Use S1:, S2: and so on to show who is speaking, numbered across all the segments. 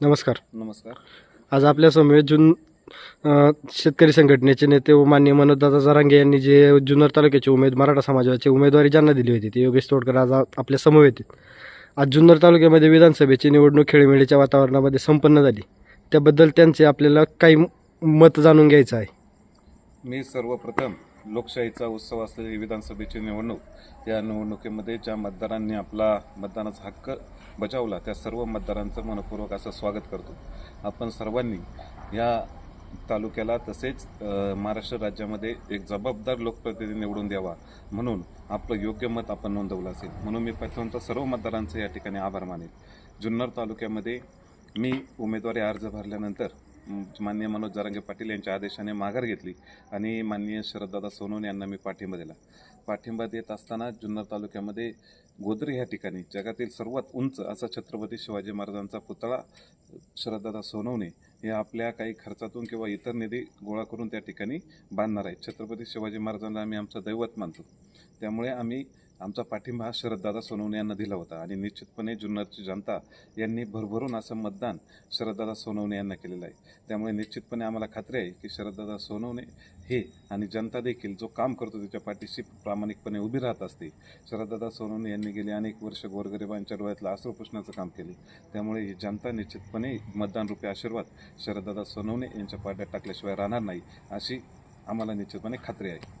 S1: नमस्कार.
S2: नमस्कार.
S1: आज आपल्यासमोर जुन अ, शेतकरी संघटनेचे नेते व मान्य मनोजदादा जरांगे यांनी जे जुन्नर तालुक्याचे उमेद मराठा समाजाचे उमेदवारी ज्यांना दिली होती ते योगेश तोडकर आज आपल्यासमोर येतील आज जुन्नर तालुक्यामध्ये विधानसभेची निवडणूक खेळीमेळीच्या वातावरणामध्ये संपन्न झाली. त्याबद्दल त्यांचे आपल्याला काही मत जाणून घ्यायचं आहे.
S2: मी सर्वप्रथम लोकशाहीचा उत्सव असलेली विधानसभेची निवडणूक या निवडणुकीमध्ये ज्या मतदारांनी आपला मतदानाचा हक्क बजावला त्या सर्व मतदारांचं मनपूर्वक असं स्वागत करतो. आपण सर्वांनी या तालुक्याला तसेच महाराष्ट्र राज्यामध्ये एक जबाबदार लोकप्रतिनिधी निवडून द्यावा म्हणून आपलं योग्य मत आपण नोंदवलं असेल. म्हणून मी प्रथमतः सर्व मतदारांचे या ठिकाणी आभार मानेल जुन्नर तालुक्यामध्ये मी उमेदवारी अर्ज भरल्यानंतर माननीय मनोज जारंगे पाटील यांच्या आदेशाने माघार घेतली आणि माननीय शरददादा सोनवणे यांना मी पाठिंबा दिला. पाठिंबा देत असताना जुन्नर तालुक्यामध्ये गोदरी ह्या ठिकाणी जगातील सर्वात उंच असा छत्रपती शिवाजी महाराजांचा पुतळा शरददादा सोनवणे हे आपल्या काही खर्चातून किंवा इतर निधी गोळा करून त्या ठिकाणी बांधणार आहेत. छत्रपती शिवाजी महाराजांना आम्ही आमचं दैवत मानतो. त्यामुळे आम्ही आमचा पाठिंबा हा शरददादा सोनवणे यांना दिला होता आणि निश्चितपणे जुन्नरची जनता यांनी भरभरून असं मतदान शरददादा सोनवणे यांना केलेलं आहे. त्यामुळे निश्चितपणे आम्हाला खात्री आहे की शरददादा सोनवणे हे आणि जनता देखील जो काम करतो त्याच्या पाठीशी प्रामाणिकपणे उभी राहत असते. शरददादा सोनवणे यांनी गेली अनेक वर्ष गोरगरिबांच्या डोळ्यातलं आसरू पुसण्याचं काम केले. त्यामुळे ही जनता निश्चितपणे मतदानरूपी आशीर्वाद शरददादा सोनवणे यांच्या पाड्यात टाकल्याशिवाय राहणार नाही अशी आम्हाला निश्चितपणे खात्री आहे.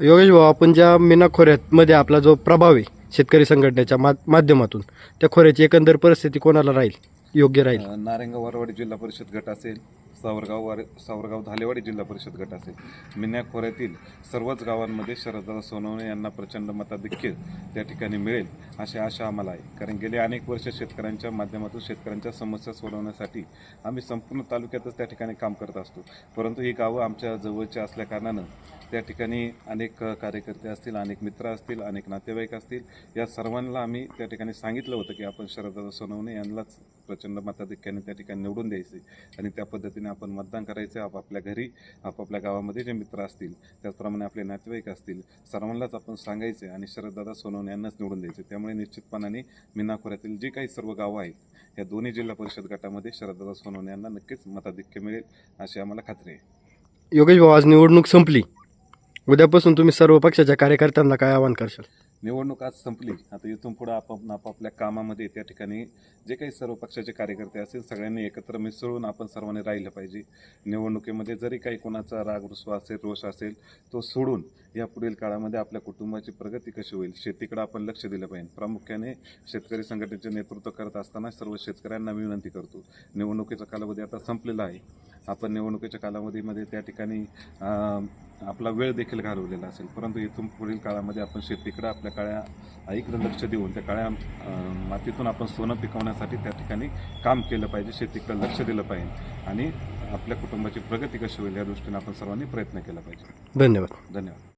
S1: योगेश भाऊ आपण ज्या मीना खोऱ्यामध्ये आपला जो प्रभाव आहे शेतकरी संघटनेच्या मा माध्यमातून त्या खोऱ्याची एकंदर परिस्थिती कोणाला राहील? योग्य राहील?
S2: अ, नारायणगाव वारवाडी जिल्हा परिषद गट असेल सावरगाव वार सावरगाव धालेवाडी जिल्हा परिषद गट असेल मिन्या खोऱ्यातील सर्वच गावांमध्ये शरददादा सोनवणे यांना प्रचंड मताधिक्य त्या ठिकाणी मिळेल अशी आशा आम्हाला आहे. कारण गेले अनेक वर्ष शेतकऱ्यांच्या माध्यमातून शेतकऱ्यांच्या समस्या सोडवण्यासाठी आम्ही संपूर्ण तालुक्यातच त्या ठिकाणी काम करत असतो. परंतु ही गावं आमच्या जवळची असल्याकारणानं त्या ठिकाणी अनेक कार्यकर्ते असतील अनेक मित्र असतील अनेक नातेवाईक असतील या सर्वांना आम्ही त्या ठिकाणी सांगितलं होतं की आपण शरददादा सोनवणे यांनाच प्रचंड मताधिक्याने त्या ठिकाणी निवडून द्यायचे आणि त्या पद्धतीने आपण मतदान करायचे. आपापल्या घरी आपापल्या गावामध्ये जे मित्र असतील त्याचप्रमाणे आपले नातेवाईक असतील सर्वांनाच आपण सांगायचे आणि शरददादा सोनवणे यांनाच निवडून द्यायचे. त्यामुळे निश्चितपणाने मिनाखोऱ्यातील जी काही सर्व गावं आहेत या दोन्ही जिल्हा परिषद गटामध्ये शरददादा सोनवणे यांना नक्कीच मताधिक्य मिळेल अशी आम्हाला खात्री आहे.
S1: योगेश भाऊ आज निवडणूक संपली. उद्यापासून तुम्ही सर्व पक्षाच्या कार्यकर्त्यांना काय आवाहन करशाल?
S2: निवडणूक आज संपली. आता इथून पुढे आपण आपापल्या कामामध्ये त्या ठिकाणी जे काही सर्व पक्षाचे कार्यकर्ते असतील सगळ्यांनी एकत्र मिसळून आपण सर्वांनी राहिलं पाहिजे. निवडणुकीमध्ये जरी काही कोणाचा राग रुसवा असेल रोष असेल तो सोडून या पुढील काळामध्ये आपल्या कुटुंबाची प्रगती कशी होईल शेतीकडे आपण लक्ष दिलं पाहिजे. प्रामुख्याने शेतकरी संघटनेचे नेतृत्व करत असताना सर्व शेतकऱ्यांना विनंती करतो निवडणुकीचा कालावधी आता संपलेला आहे. आपण निवडणुकीच्या कालावधीमध्ये त्या ठिकाणी आपला वेळ देखील घालवलेला असेल. परंतु इथून पुढील काळामध्ये आपण शेतीकडे आपल्या काळ्या आईकडे लक्ष देऊन त्या काळ्या मातीतून आपण सोनं पिकवण्यासाठी त्या ठिकाणी काम केलं पाहिजे शेतीकडे लक्ष दिलं पाहिजे. आणि आपल्या कुटुंबाची प्रगती कशी होईल या दृष्टीने आपण सर्वांनी प्रयत्न केला पाहिजे.
S1: धन्यवाद.
S2: धन्यवाद.